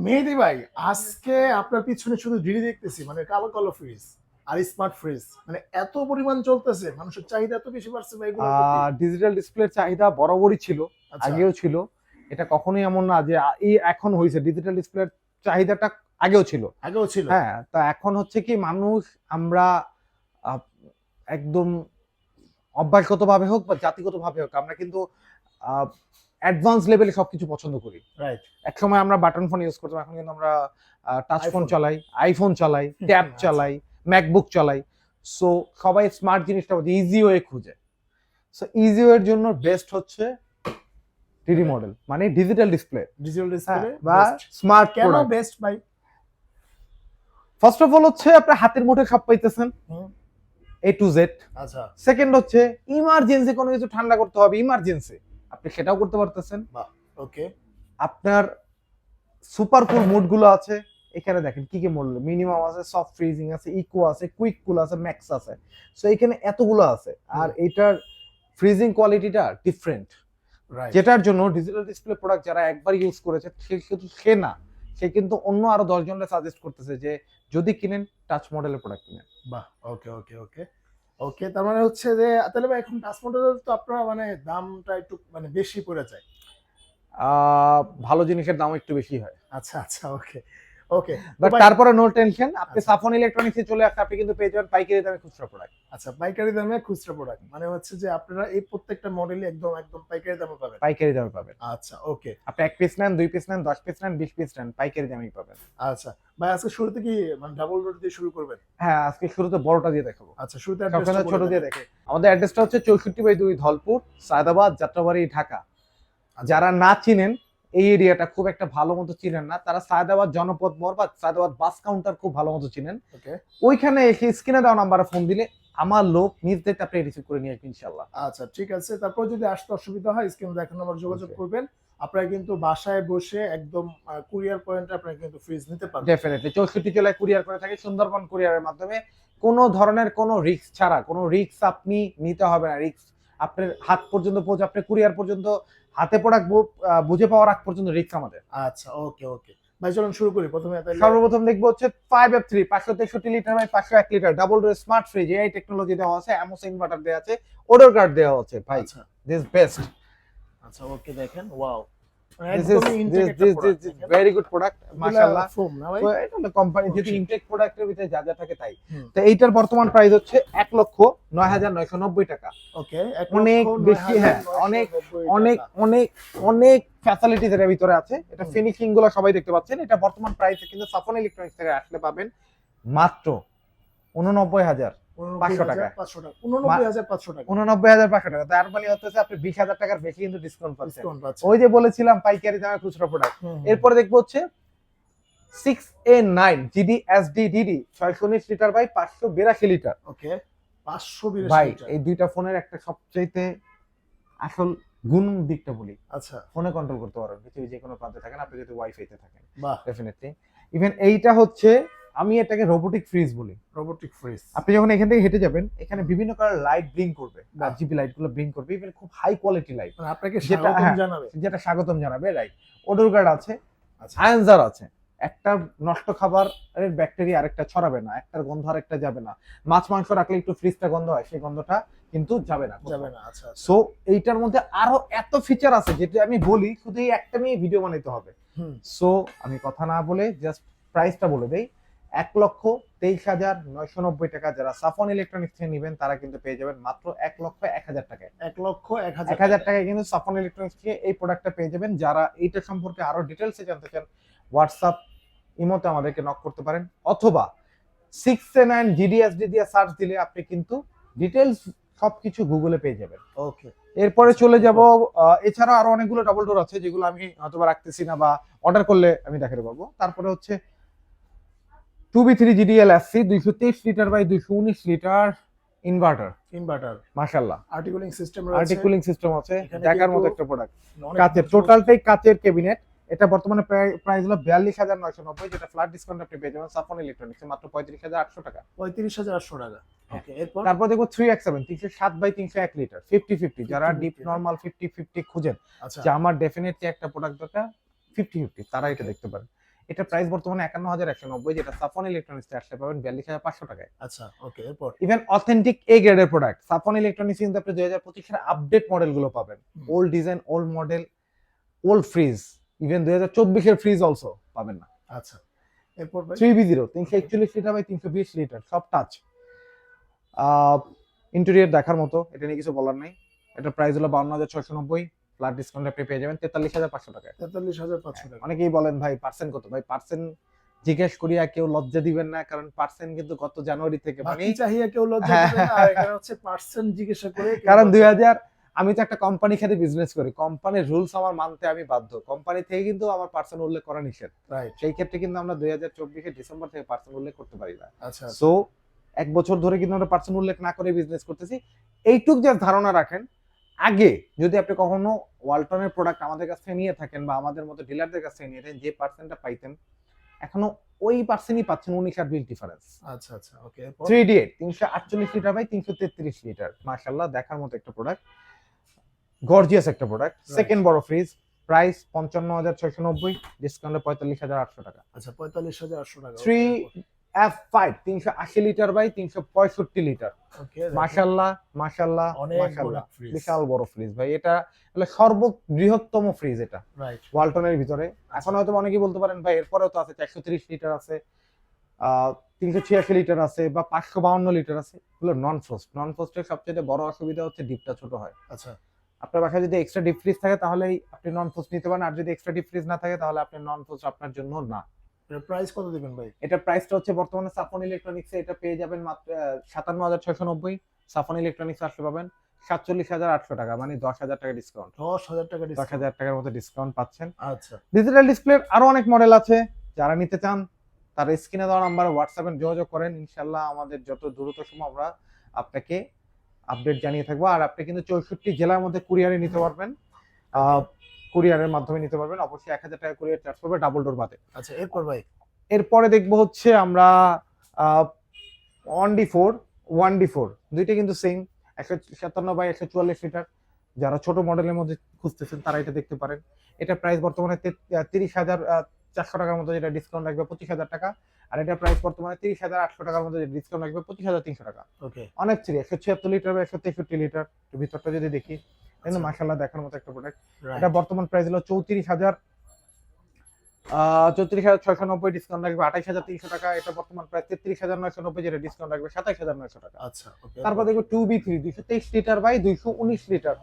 মেহেদি ভাই আজকে আপনার পিছনে শুধু ডিডি দেখতেছি মানে কালো কালো ফ্রিজ আর স্মার্ট ফ্রিজ মানে এত পরিমাণ চলতেছে মানুষের চাহিদা এত বেশি বাড়ছে ভাই ডিজিটাল ডিসপ্লের চাহিদা বরাবরই ছিল আচ্ছা, আগেও ছিল। এটা কখনোই এমন না যে এই এখন হয়েছে ডিজিটাল ডিসপ্লের চাহিদাটা আগেও ছিল। আগেও ছিল। হ্যাঁ তা এখন হচ্ছে কি মানুষ আমরা একদম অভ্যাসগতভাবে হোক বা জাতিগতভাবে হোক আমরা কিন্তু অ্যাডভান্স লেভেলে সবকিছু পছন্দ করি। রাইট এক সময় আমরা বাটন ফোন ইউজ করতাম এখন কিন্তু আমরা টাচ ফোন চালাই আইফোন চালাই ট্যাব। চালাই ম্যাকবুক চালাই। সো সবাই স্মার্ট জিনিসটা ইজি ওয়ে খুঁজে। সো ইজি ওয়ের জন্য বেস্ট হচ্ছে টিডি মডেল মানে ডিজিটাল ডিসপ্লে ডিজিটাল ডিসপ্লে বা স্মার্ট কেন বেস্ট ভাই? ফার্স্ট অফ অল হচ্ছে আপনি হাতের মুঠে সব পাইতেছেন। এ টু জেড আচ্ছা। সেকেন্ড হচ্ছে ইমার্জেন্সি কোনো কিছু ঠান্ডা করতে হবে ইমার্জেন্সি আপনি সেটাও করতে পারতেছেন। ওকে আপনার সুপার কুল মোডগুলো আছে। এখানে দেখেন কি কি মোড মিনিমাম আছে সফট ফ্রিজিং আছে ইকো আছে কুইক কুল আছে ম্যাক্স আছে। সো এখানে এতগুলো আছে। আর এটার ফ্রিজিং কোয়ালিটিটা ডিফারেন্ট রাইট যেটার জন্য ডিজিটাল ডিসপ্লে প্রোডাক্ট যারা একবার ইউজ করেছে সে কিন্তু সে না। সে কিন্তু অন্য আরও দশ জনকে সাজেস্ট করতেছে যে যদি কিনেন টাচ মডেলের প্রোডাক্ট কিনেন। বাহ ওকে ওকে ওকে ওকে তার মানে হচ্ছে যে তাহলে ভাই এখন টাচ তো আপনারা মানে দামটা একটু মানে বেশি পড়ে যায়। ভালো জিনিসের দাম একটু বেশি হয়। আচ্ছা আচ্ছা ওকে ওকে বাট তারপরে নো টেনশন আপনি। সাফন ইলেকট্রনিক্সে চলে আসলে আপনি কিন্তু পেয়ে যাবেন পাইকারি দামে খুচরা প্রোডাক্ট আচ্ছা পাইকারি দামে খুচরা প্রোডাক্ট মানে হচ্ছে যে আপনারা এই প্রত্যেকটা মডেলই একদম একদম পাইকারি দামে পাবেন। পাইকারি দামে পাবেন। আচ্ছা ওকে আপনি এক পিস নেন দুই পিস নেন দশ পিস নেন বিশ পিস নেন পাইকারি দামেই পাবেন। আচ্ছা ভাই আজকে শুরুতে কি মানে ডাবল ডোর দিয়ে শুরু করবেন? হ্যাঁ আজকে শুরুতে বড়টা দিয়ে দেখাবো। আচ্ছা শুরুতে সবসময় address টা ছোট দিয়ে। দেখে। আমাদের অ্যাড্রেসটা হচ্ছে চৌষট্টি বাই দুই ধলপুর সায়দাবাদ যাত্রাবাড়ি ঢাকা। আচ্ছা। যারা না চিনেন এই এরিয়াটা খুব একটা ভালো মতো চিনেন না। তারা সায়দাবাদ জনপদ মোড় বা সায়দাবাদ বাস কাউন্টার খুব ভালো মতো চিনেন। ওইখানে এসে স্ক্রিনে দেওয়া নাম্বারে ফোন দিলে আমার লোক নিজ দেখতে আপনি রিসিভ করে নিয়ে আসবেন ইনশাল্লাহ আচ্ছা ঠিক আছে। তারপর যদি আসতে অসুবিধা হয় স্ক্রিনে দেখানো নাম্বার যোগাযোগ করবেন। আপনারা কিন্তু বাসায় বসে একদম কুরিয়ার পয়েন্টে আপনারা কিন্তু ফ্রিজ নিতে পারবেন। ডেফিনেটলি চৌষট্টি জেলায় কুরিয়ার করে থাকে সুন্দরবন কুরিয়ারের মাধ্যমে। কোনো ধরনের কোনো রিস্ক ছাড়া কোনো রিস্ক আপনি নিতে হবে না। রিস্ক আপনার হাত পর্যন্ত পৌঁছে আপনার কুরিয়ার পর্যন্ত হাতে প্রোডাক্ট বুঝে পাওয়ার আগ পর্যন্ত রিক্স আমাদের। আচ্ছা ওকে ওকে ভাই চলুন শুরু করি প্রথমে সর্বপ্রথম দেখব হচ্ছে ফাইভ এফ থ্রি পাঁচশো তেষট্টি লিটার বাই পাঁচশো এক litre double door smart fridge AI technology দেওয়া আছে অ্যামোস ইনভার্টার দেওয়া আছে ওডোর কার্ড দেওয়া আছে ভাই। আচ্ছা। দিস বেস্ট আচ্ছা ওকে দেখেন ওয়াও ভেরি গুড প্রোডাক্ট মাশাআল্লাহ ফোম কোম্পানি যেহেতু ইনটেক প্রোডাক্টের ভিতরে যা যা থাকে তাই। তো এইটার বর্তমান প্রাইস হচ্ছে এক লক্ষ নয় হাজার নয়শো নব্বই টাকা। ওকে অনেক বেশি, হ্যাঁ, অনেক, অনেক অনেক অনেক ফ্যাসিলিটিস এর ভিতরে আছে। এটা ফিনিশিংগুলো সবাই দেখতে পাচ্ছেন। এটা বর্তমান প্রাইসে কিন্তু সাফন ইলেকট্রনিক্স থেকে আসলে পাবেন মাত্র উননব্বই হাজার। 500 টাকা। পাঁচশো টাকা উননব্বই হাজার পাঁচশো টাকা। উননব্বই হাজার পাঁচশো টাকা। তার মানে হচ্ছে আপনি বিশ হাজার টাকার বেশি কিন্তু ডিসকাউন্ট পাচ্ছেন। ওই যে বলেছিলাম পাইকারি দামে খুচরো প্রোডাক্ট এরপরে দেখব হচ্ছে six A nine GD S D DD ছয়শো উনিশ লিটার বাই পাঁচশো বিরাশি লিটার ওকে পাঁচশো ভাই এই দুইটা ফোনের একটা আসল গুণ দিকটা বলি। আচ্ছা। ফোনে কন্ট্রোল করতে পারবেন। পৃথিবীর যে কোনো প্রান্তে থাকেন আপনি যদি ওয়াইফাইতে থাকেন। ডেফিনেটলি ইভেন এইটা হচ্ছে আমি এটাকে রোবোটিক ফ্রিজ বলি। রোবোটিক ফ্রিজ আপনি যখন এখান থেকে হেঁটে যাবেন এখানে বিভিন্ন কালার লাইট ব্লিং করবে। জিবি লাইটগুলো ব্লিং করবে ইভেন খুব হাই কোয়ালিটি লাইট মানে আপনাকে যেটা- হ্যাঁ। জানাবে। যেটা স্বাগতম জানাবে রাইট ওডোর গার্ড আছে আচ্ছা। আয়নজার আছে। একটা নষ্ট খাবারের ব্যাকটেরিয়া আরেকটা ছড়াবে না একটার গন্ধ আরেকটা যাবে না। মাছ মাংস রাখলে একটু ফ্রিজটা গন্ধ হয় সেই গন্ধটা কিন্তু যাবে না যাবে না আচ্ছা আচ্ছা। সো এইটার মধ্যে আরও এত ফিচার আছে যেটা আমি বলি শুধু এই একটা নিয়ে ভিডিও বানাইতে হবে। হুম। সো আমি কথা না বলে জাস্ট প্রাইসটা বলে দেই। এক লক্ষ তেইশ হাজার নয়শো নব্বই টাকা যারা সাফন ইলেকট্রনিক্স থেকে নেবেন তারা কিন্তু পেয়ে যাবেন মাত্র এক লক্ষ এক হাজার টাকায়। এক লক্ষ এক হাজার এক হাজার টাকায় কিন্তু সাফন ইলেকট্রনিক্স থেকে এই প্রোডাক্টটা পেয়ে যাবেন। যারা এইটা সম্পর্কে আরও ডিটেলসে জানতে চান হোয়াটসঅ্যাপ ইমোতে আমাদেরকে নক করতে পারেন। অথবা সিক্স নাইন জিডিএসডি দিয়ে সার্চ দিলে আপনি কিন্তু ডিটেলস সবকিছু গুগলে পেয়ে যাবেন। ওকে। এরপরে চলে যাব এছাড়া আরও অনেকগুলো ডাবল ডোর আছে যেগুলো আমি হয়তো রাখতেছি না বা অর্ডার করলে আমি দেখাতে পারব। তারপরে হচ্ছে two B three GDL SC দুইশো তেইশ লিটার বাই দুইশো উনিশ লিটার ইনভার্টার ইনভার্টার মাসাল্লাহ আর্টিকুলিং সিস্টেম আর্টিকুলিং সিস্টেম আছে। দেখার মতো একটা প্রোডাক্ট কাচের টোটালটাই কাচের ক্যাবিনেট এটা বর্তমানে প্রাইস হলো বিয়াল্লিশ হাজার নয়শো নব্বই যেটা ফ্ল্যাট ডিসকাউন্ট আপনি পেয়ে যাবেন সাফন ইলেকট্রনিক্স মাত্র পঁয়ত্রিশ হাজার আটশো টাকা। পঁয়ত্রিশ হাজার আটশো টাকা। হ্যাঁ। ওকে এরপর? তারপর দেখব থ্রি এক্স সেভেন তিনশো সাত বাই তিনশো এক লিটার ফিফটি ফিফটি যারা ডিপ নর্মাল ফিফটি ফিফটি খুঁজেন আচ্ছা। যে আমার ডেফিনেটলি একটা প্রোডাক্ট দরকার ফিফটি ফিফটি তারা এটা দেখতে পারেন এটা প্রাইস বর্তমানে একান্ন হাজার একশো নব্বই যেটা সাফন ইলেকট্রনিক্স আসলে পাবেন বিয়াল্লিশ হাজার পাঁচশো টাকায়। আচ্ছা ওকে এরপর? ইভেন অথেন্টিক এ গ্রেডের প্রোডাক্ট সাফন ইলেকট্রনিক্স কিন্তু আপনি দুই হাজার পঁচিশের আপডেট মডেলগুলো পাবেন old design old model old fridge even দুই হাজার চব্বিশের ফ্রিজ অলসো পাবেন না। আচ্ছা এরপর ভাই? থ্রি বি জিরো তিনশো একচল্লিশ লিটার বাই তিনশো বিশ লিটার সব টাচ ইন্টেরিয়র দেখার মতো এটা নিয়ে কিছু বলার নেই। এটা প্রাইস হলো বাউন্ন হাজার ছয়শো নব্বই। ফ্ল্যাট ডিসকাউন্ট আপনি পেয়ে যাবেন তেতাল্লিশ হাজার পাঁচশো টাকায়। তেতাল্লিশ হাজার পাঁচশো টাকা। অনেকেই বলেন ভাই পার্সেন্ট কত? ভাই পার্সেন্ট জিজ্ঞেস করিয়া কেউ লজ্জা দিবেন না কারণ পার্সেন্ট কিন্তু গত জানুয়ারি থেকে মানে চাহিয়া কেউ লজ্জা হ্যাঁ। দিবে না এখানে হচ্ছে পার্সেন্ট জিজ্ঞাসা করে কারণ লজ্জা- দুই হাজার আমি তো একটা কোম্পানি খাতে বিজনেস করি। কোম্পানির রুলস আমার মানতে আমি বাধ্য। কোম্পানি থেকে কিন্তু আমার পার্সেন্ট উল্লেখ করা নিষেধ। রাইট সেই ক্ষেত্রে কিন্তু আমরা দুই হাজার চব্বিশে ডিসেম্বর থেকে পার্সেন্ট উল্লেখ করতে পারি না। আচ্ছা সো এক বছর ধরে কিন্তু আমরা পার্সেন্ট উল্লেখ না করে বিজনেস করতেছি। এইটুক যে ধারণা রাখেন আগে যদি আপনি কখনো ওয়ালটনের প্রোডাক্ট আমাদের কাছ থেকে নিয়ে থাকেন বা আমাদের মতো ডিলারদের কাছ থেকে নিয়ে থাকেন যে পার্সেন্টটা পাইতেন এখনও ওই পার্সেন্টই পাচ্ছেন উনিশ আর বিল ডিফারেন্স আচ্ছা আচ্ছা ওকে থ্রি ডি এইট তিনশো আটচল্লিশ লিটার বাই তিনশো তেত্রিশ লিটার মার্শাল্লাহ দেখার মতো একটা প্রোডাক্ট গর্জিয়াস একটা প্রোডাক্ট সেকেন্ড বড় ফ্রিজ প্রাইস পঞ্চান্ন হাজার ছয়শো নব্বই ডিসকাউন্টে পঁয়তাল্লিশ হাজার আটশো টাকা। আচ্ছা পঁয়তাল্লিশ হাজার আটশো টাকা থ্রি এফ ফাইভ তিনশো আশি লিটার বাই তিনশো পঁয়ষট্টি লিটার বড় মাশাল্লাহ ফ্রিজ বিশাল বড় ফ্রিজ ভাই। এটা হলো সর্ববৃহত্তম ফ্রিজ এটা। ওয়ালটনের ভিতরে। এখন হয়তো অনেকেই বলতে পারেন ভাই এরপরেও তো আছে চারশো তিরিশ লিটার আছে তিনশো ছিয়াশি লিটার আছে বা পাঁচশো বাউন্ন লিটার আছে। এগুলো নন ফ্রোস্ট নন ফ্রোস্টের সবচেয়ে বড় অসুবিধা হচ্ছে ডিপটা ছোট হয়। আচ্ছা। আপনার বাসায় যদি এক্সট্রা ডিপ ফ্রিজ থাকে তাহলেই আপনি নন ফ্রোস্ট নিতে পারেন। আর যদি এক্সট্রা ডিপ ফ্রিজ না থাকে তাহলে আপনি নন ফ্রোস্ট আপনার জন্য না। এর প্রাইস কত দিবেন ভাই? এটা প্রাইসটা হচ্ছে বর্তমানে সাফন ইলেকট্রনিক্সে এটা পেয়ে যাবেন মাত্র সাতান্ন হাজার ছয়শো নব্বই। সাফন ইলেকট্রনিক্স আসলে পাবেন সাতচল্লিশ হাজার আটশো টাকা মানে দশ হাজার টাকা ডিসকাউন্ট দশ হাজার টাকা দশ হাজার টাকার মতো ডিসকাউন্ট পাচ্ছেন। আচ্ছা। ডিজিটাল ডিসপ্লের আরও অনেক মডেল আছে যারা নিতে চান তারা স্ক্রিনে দেওয়া নাম্বারে হোয়াটসঅ্যাপে যোগাযোগ করেন। ইনশাল্লাহ আমাদের যত দ্রুত সময় আমরা আপনাকে আপডেট জানিয়ে থাকব। আর আপনি কিন্তু চৌষট্টি জেলার মধ্যে কুরিয়ারে নিতে পারবেন। কুরিয়ারের মাধ্যমে নিতে পারবেন। অবশ্যই এক হাজার টাকা কুরিয়ার চার্জ করবে ডাবল ডোর বাদে। আচ্ছা এরপর ভাই? এরপরে দেখব হচ্ছে আমরা one D four one D four দুইটা কিন্তু সেম একশো সাতান্ন বাই একশো চুয়াল্লিশ লিটার। যারা ছোট মডেলের মধ্যে খুঁজতেছেন তারা এটা দেখতে পারেন। এটা প্রাইস বর্তমানে তিরিশ হাজার চারশো টাকার মতো যেটা ডিসকাউন্ট লাগবে পঁচিশ হাজার টাকা। আর এটা প্রাইস বর্তমানে তিরিশ হাজার আটশো টাকার মতো যেটা ডিসকাউন্ট লাগবে পঁচিশ হাজার তিনশো টাকা। ওকে অনেক থ্রি একশো ছিয়াত্তর লিটার বা একশো তেষট্টি লিটার। ভিতরটা যদি দেখি। কিন্তু আচ্ছা। মাসাল্লাহ দেখার মতো একটা প্রোডাক্ট এটা বর্তমান প্রাইস হলো চৌত্রিশ হাজার চৌত্রিশ হাজার ছয়শো নব্বই ডিসকাউন্ট রাখবে আঠাইশ হাজার তিনশো টাকা। এটা বর্তমান প্রাইস তেত্রিশ হাজার নয়শো নব্বই যেটা ডিসকাউন্ট রাখবে সাতাইশ হাজার নয়শো টাকা। আচ্ছা তারপর দেখব টু বি থ্রি দুইশো তেইশ লিটার বাই দুইশো উনিশ লিটার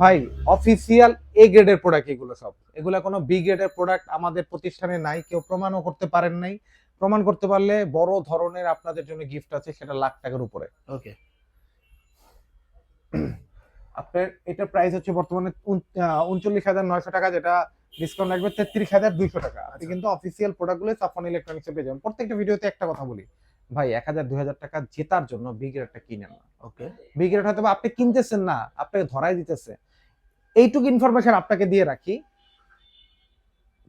ভাই অফিসিয়াল এ গ্রেডের প্রোডাক্ট এগুলো সব। এগুলো কোনো বি গ্রেডের প্রোডাক্ট আমাদের প্রতিষ্ঠানে নাই। কেউ প্রমাণও করতে পারেন নাই। প্রমাণ করতে পারলে বড় ধরনের আপনাদের জন্য গিফট আছে সেটা লাখ টাকার উপরে। ওকে আপনার এটা প্রাইস হচ্ছে বর্তমানে উনচল্লিশ হাজার নয়শো টাকা যেটা ডিসকাউন্ট লাগবে তেত্রিশ হাজার দুইশো টাকা। আপনি আচ্ছা। কিন্তু অফিসিয়াল প্রোডাক্টগুলো সাফন ইলেকট্রনিক্স পেয়ে যাবেন। প্রত্যেকটা ভিডিওতে একটা কথা বলি। ভাই এক হাজার দুই হাজার টাকা জেতার জন্য বিগ রেটটা কিনেন না ওকে বিগ রেট হয়তো আপনি কিনতেছেন না আপনাকে ধরাই দিতেছে। এইটুকু ইনফরমেশন আপনাকে দিয়ে রাখি।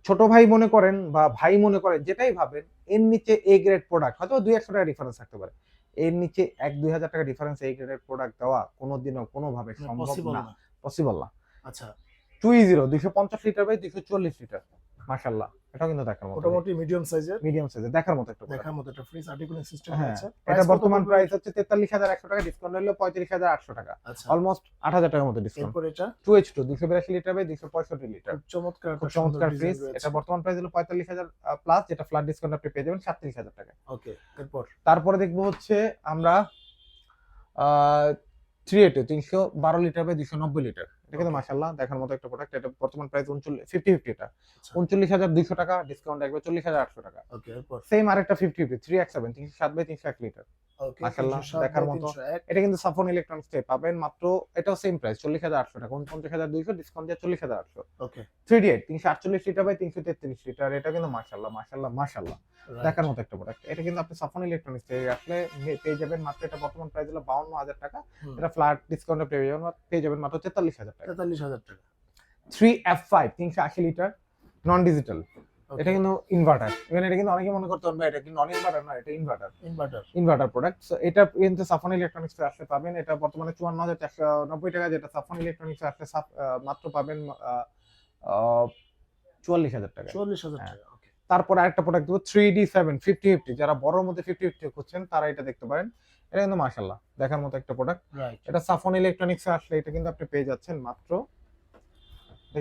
ছোট ভাই মনে করেন বা ভাই মনে করেন যেটাই ভাবেন এর নিচে এ গ্রেড প্রোডাক্ট হয়তো দুই একশো টাকা ডিফারেন্স থাকতে পারে। এর নিচে এক দুই হাজার টাকা ডিফারেন্স এই গ্রেডের প্রোডাক্ট দেওয়া কোনোদিনও কোনোভাবে সম্ভব পসিবল না। না। পসিবল না। আচ্ছা। টু জিরো দুইশো পঞ্চাশ লিটার বাই দুইশো চল্লিশ লিটার মাসাল্লাহ এটাও কিন্তু দেখার মতো। মোটামুটি মিডিয়াম সাইজের মিডিয়াম সাইজে দেখার মতো একটা দেখার মতো একটা ফ্রিজ সিস্টেম আছে এটা বর্তমান প্রাইস হচ্ছে তেতাল্লিশ হাজার একশো টাকা ডিসকাউন্ট হলো পঁয়ত্রিশ হাজার আটশো টাকা। আচ্ছা। অলমোস্ট আট হাজার টাকার মতো ডিসকাউন্ট এরপর এটা? টু এইচ টু দুইশো বিরাশি লিটার বাই দুইশো পঁয়ষট্টি লিটার চমৎকার খুব চমৎকার ফ্রিজ এটা বর্তমান প্রাইস হলো পঁয়তাল্লিশ হাজার প্লাস যেটা ফ্ল্যাট ডিসকাউন্ট আপনি পেয়ে যাবেন সাতত্রিশ হাজার টাকা। ওকে এরপর? তারপরে দেখব হচ্ছে আমরা থ্রি এইটে তিনশো বারো লিটার বাই দুইশো নব্বই লিটার এটা কিন্তু. মাসাল্লাহ দেখার মতো একটা প্রোডাক্ট এটা বর্তমান প্রাইস উনচল্লিশ ফিফটি ফিফটি এটা উনচল্লিশ হাজার দুইশো টাকা ডিসকাউন্ট একবার চল্লিশ হাজার আটশো টাকা। ওকে এরপর সেম আরেকটা ফিফটি ফিফটি থ্রি এক সেভেন তিনশো সাত বাই তিনশো এক লিটার মাশাআল্লাহ, দেখার মতো। এটা কিন্তু সাফন ইলেকট্রনিক্স থেকে পাবেন মাত্র এটাও সেম প্রাইস চল্লিশ হাজার আটশো টাকা। উনপঞ্চাশ হাজার দুইশো ডিসকাউন্ট দিয়ে চল্লিশ হাজার আটশো। ওকে থ্রি ডি এইট তিনশো আটচল্লিশ লিটার বাই তিনশো তেত্রিশ লিটার এটা কিন্তু দেখার মতো একটা প্রোডাক্ট এটা কিন্তু আপনি সাফন ইলেকট্রনিক্স থেকে আসলে পেয়ে যাবেন মাত্র এটা বর্তমান প্রাইস হলো বাউন্ন হাজার টাকা। এটা ফ্ল্যাট ডিসকাউন্টে পেয়ে যাবেন পেয়ে যাবেন মাত্র তেতাল্লিশ হাজার টাকা। তেতাল্লিশ হাজার টাকা। থ্রি এফ ফাইভ তিনশো আশি লিটার নন ডিজিটাল এটা কিন্তু ইনভার্টার ইভেন এটা কিন্তু অনেকে মনে করতে পারবে এটা কিন্তু নন ইনভার্টার না এটা inverter inverter inverter product so এটা কিন্তু সাফন ইলেকট্রনিক্স আসলে পাবেন। এটা বর্তমানে চুয়ান্ন হাজার চারশো নব্বই টাকা যেটা সাফন ইলেকট্রনিক্স আসলে সাফ- মাত্র পাবেন চুয়াল্লিশ হাজার টাকা চুয়াল্লিশ হাজার হ্যাঁ। টাকা তারপরে আরেকটা প্রোডাক্ট দেবো three D seven fifty fifty যারা বড়র মধ্যে ফিফটি ফিফটি খুঁজছেন তারা এটা দেখতে পারেন। এটা কিন্তু মাশাল্লাহ দেখার মতো একটা প্রোডাক্ট এটা সাফন ইলেকট্রনিক্স আসলে এটা কিন্তু আপনি পেয়ে যাচ্ছেন মাত্র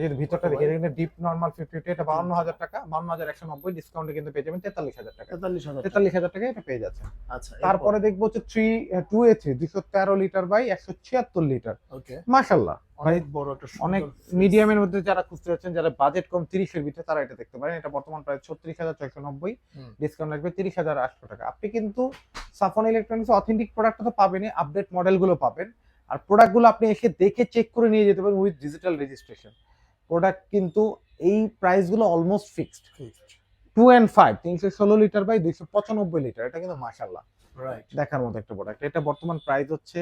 যদি ভিতরটা দেখে। এটা কিন্তু ডিপ নর্মাল ফিফটি এটা বাউন্ন হাজার টাকা। বাউন্ন হাজার একশো নব্বই ডিসকাউন্টে কিন্তু পেয়ে যাবেন তেতাল্লিশ হাজার টাকা। তেতাল্লিশ হাজার। তেতাল্লিশ হাজার টাকা এটা পেয়ে যাচ্ছেন। আচ্ছা তারপরে দেখব হচ্ছে থ্রি টু এ থ্রি দুশো তেরো লিটার বাই একশো ছিয়াত্তর লিটার ওকে মাশাল্লাহ অনেক বড় একটা অনেক। মিডিয়ামের মধ্যে যারা খুঁজতে যাচ্ছেন যারা বাজেট কম তিরিশের ভিতরে তারা এটা দেখতে পারেন। এটা বর্তমান প্রায় ছত্রিশ হাজার ছয়শো নব্বই ডিসকাউন্ট লাগবে তিরিশ হাজার আটশো টাকা। আপনি কিন্তু সাফন ইলেকট্রনিক্স অথেন্টিক প্রোডাক্ট তো পাবেনই আপডেট মডেলগুলো পাবেন। আর প্রোডাক্টগুলো আপনি এসে দেখে চেক করে নিয়ে যেতে পারেন উইথ ডিজিটাল রেজিস্ট্রেশন প্রোডাক্ট কিন্তু এই প্রাইসগুলো almost fixed two and five তিনশো ষোলো লিটার বাই দুইশো পঁচানব্বই লিটার এটা কিন্তু মাসাল্লাহ দেখার মতো একটা প্রোডাক্ট এটা বর্তমান প্রাইস হচ্ছে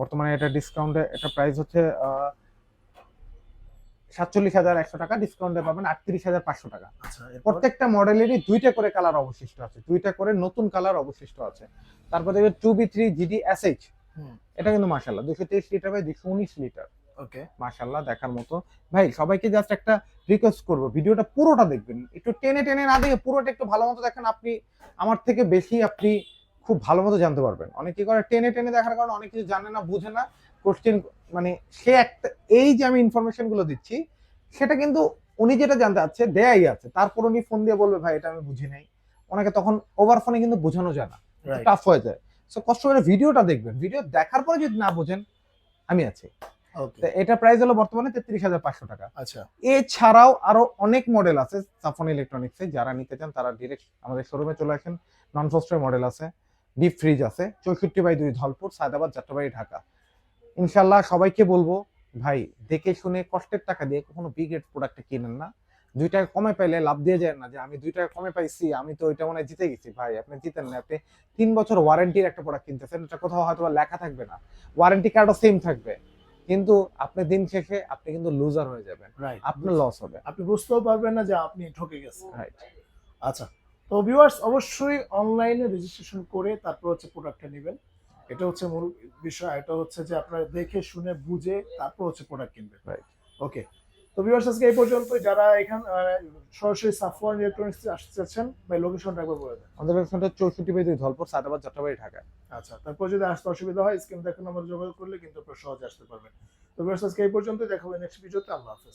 বর্তমানে এটা ডিসকাউন্টে এটা প্রাইস হচ্ছে সাতচল্লিশ হাজার একশো টাকা ডিসকাউন্টে পাবেন আটত্রিশ হাজার পাঁচশো টাকা। আচ্ছা প্রত্যেকটা মডেলেরই দুইটা করে কালার অবশিষ্ট আছে দুইটা করে নতুন কালার অবশিষ্ট আছে। তারপর দেখবে two B three GD S H. এটা কিন্তু মাসাল্লাহ দুশো তেইশ লিটার বাই দুশো উনিশ লিটার ওকে মাশাল্লাহ দেখার মতো। ভাই সবাইকে জাস্ট একটা রিকোয়েস্ট করব। ভিডিওটা পুরোটা দেখবেন। একটু টেনে টেনে না দেখে পুরোটা একটু ভালো মতো দেখেন আপনি আমার থেকে বেশি আপনি খুব ভালো মতো জানতে পারবেন। অনেকে করে টেনে টেনে দেখার কারণে অনেক কিছু জানে না বুঝে না। কোশ্চেন মানে সে একটা এই যে আমি ইনফরমেশনগুলো দিচ্ছি সেটা কিন্তু উনি যেটা জানতে চাচ্ছে দেয়াই আছে। তারপর উনি ফোন দিয়ে বলবে ভাই এটা আমি বুঝি নাই। ওনাকে তখন ওভার ফোনে কিন্তু বোঝানো যায় না। টাফ হয়ে যায়। সো কষ্ট করে ভিডিওটা দেখবেন। ভিডিও দেখার পরে যদি না বোঝেন আমি আছি। তো এটা প্রাইস হলো বর্তমানে তেত্রিশ হাজার পাঁচশো টাকা। আচ্ছা। এছাড়াও আরও অনেক মডেল আছে সাফন ইলেকট্রনিক্সে যারা নিতে চান তারা ডিরেক্ট আমাদের শোরুমে চলে আসেন। নন ফস্টের মডেল আছে ডিপ ফ্রিজ আছে চৌষট্টি বাই দুই ধলপুর সায়দাবাদ যাত্রাবাড়ি ঢাকা। ইনশাল্লাহ সবাইকে বলব ভাই দেখে শুনে কষ্টের টাকা দিয়ে কখনো বিগ রেট প্রোডাক্ট কিনেন না। দুই টাকা কমে পাইলে লাভ দিয়ে যায় না যে আমি দুই টাকা কমে পাইছি আমি তো ওইটা মনে জিতে গেছি। ভাই আপনি জিতেন না আপনি তিন বছর ওয়ারেন্টির একটা প্রোডাক্ট কিনতেছেন এটা কোথাও হয়তো বা লেখা থাকবে না। ওয়ারেন্টি কার্ডও সেম থাকবে। কিন্তু আপনি দিন শেষে আপনি কিন্তু লুজার হয়ে যাবেন। আপনার লস হবে। আপনি বুঝতেও পারবেন না যে আপনি ঠকে গেছেন। রাইট আচ্ছা তো ভিউয়ার্স অবশ্যই অনলাইনে রেজিস্ট্রেশন করে তারপর হচ্ছে প্রোডাক্টটা নেবেন। এটা হচ্ছে মূল বিষয় এটা হচ্ছে যে আপনারা দেখে শুনে বুঝে তারপর হচ্ছে প্রোডাক্ট কিনবেন। রাইট ওকে তো ভিউয়ার্স আজকে এই পর্যন্ত যারা এখান সরাসরি সাফওয়ান ইলেকট্রনিক্স আসতে চাচ্ছেন বা লোকেশনটা একবার বলে দেন। আমাদের লোকেশনটা চৌষট্টি বাই দুই ধলপুর সাদাবাদ যাত্রাবাড়ি ঢাকা। আচ্ছা তারপর যদি আসতে অসুবিধা হয় স্ক্রিন দেখুন আমরা যোগাযোগ করলে কিন্তু আপনারা সহজে আসতে পারবেন। তো ভিউয়ার্স আজকে এই পর্যন্ত দেখা হবে নেক্সট ভিডিওতে আল্লাহ হাফেজ।